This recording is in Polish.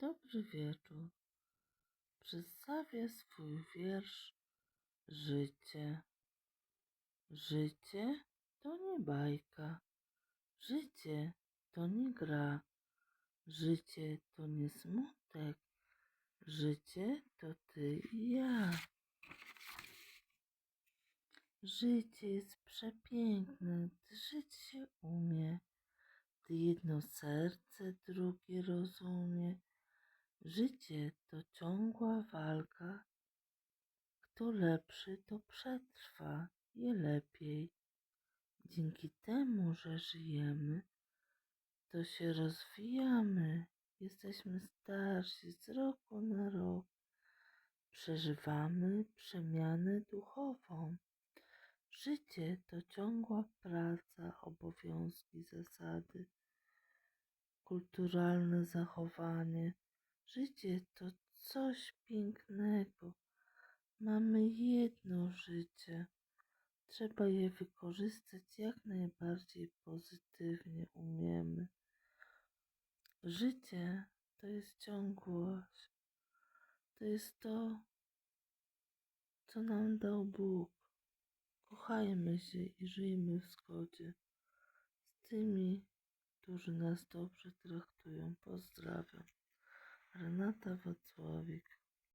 Dobry wieczór. Przedstawię swój wiersz Życie. Życie to nie bajka. Życie to nie gra. Życie to nie smutek. Życie to ty i ja. Życie jest przepiękne, gdy żyć się umie, gdy jedno serce drugie rozumie. Życie to ciągła walka. Kto lepszy, to przetrwa je lepiej. Dzięki temu, że żyjemy, to się rozwijamy. Jesteśmy starsi z roku na rok. Przeżywamy przemianę duchową. Życie to ciągła praca, obowiązki, zasady, kulturalne zachowanie. Życie to coś pięknego. Mamy jedno życie. Trzeba je wykorzystać jak najbardziej pozytywnie umiemy. Życie to jest ciągłość. To jest to, co nam dał Bóg. Kochajmy się i żyjmy w zgodzie z tymi, którzy nas dobrze traktują. Pozdrawiam. Renata Wacławik.